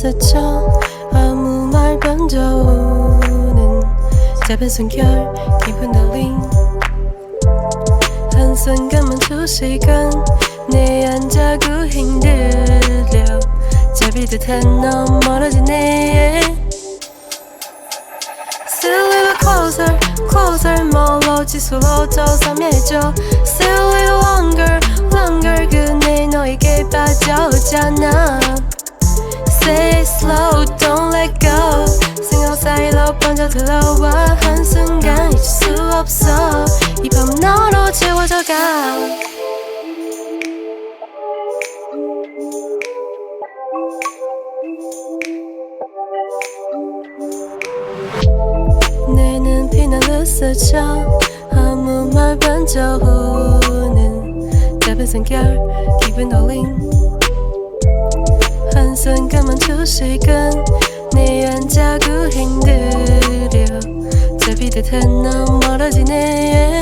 스쳐 아무 말 번져오는 작은 숨결 깊은 달림 한순간만 두 시간 내 앉아고 힘들려. 잡이 듯한 너 멀어지네. Still a closer, closer 멀어질수록 더 섬해져 Still a longer, longer 그네 너에게 빠져오잖아 Slow, don't let go. 생각 사이로 번져 들어와. 한순간 잊을 수 없어. 이 밤은 너로 채워져가. 내 눈빛 나를 스쳐 아무 말 번져오는. 작은 숨결 깊은 올림 한 순간만 두 시간 내 앉아고 힘들려 잡이 듯한 너 멀어지네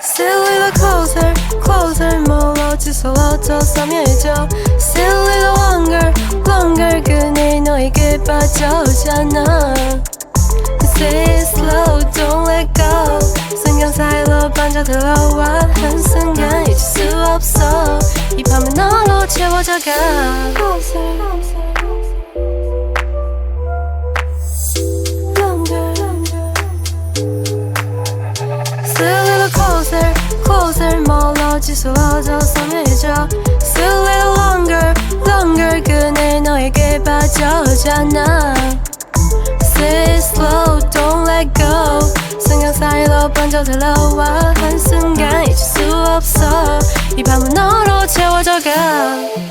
Still a little closer, closer 더 섬해져 Still a little longer, longer 그네 너에게 빠져오잖아 Say it slow, don't let go 순간 사이로 번져 들어 채워져가 Closer, 멀어질수록 더 섬해져 Still a little longer, longer 그네 너에게 빠져오잖아 Say it slow, don't let go 순간 사이로 번져 들어와 한순간 잊을 수 없어 이 밤은 너로 채워져가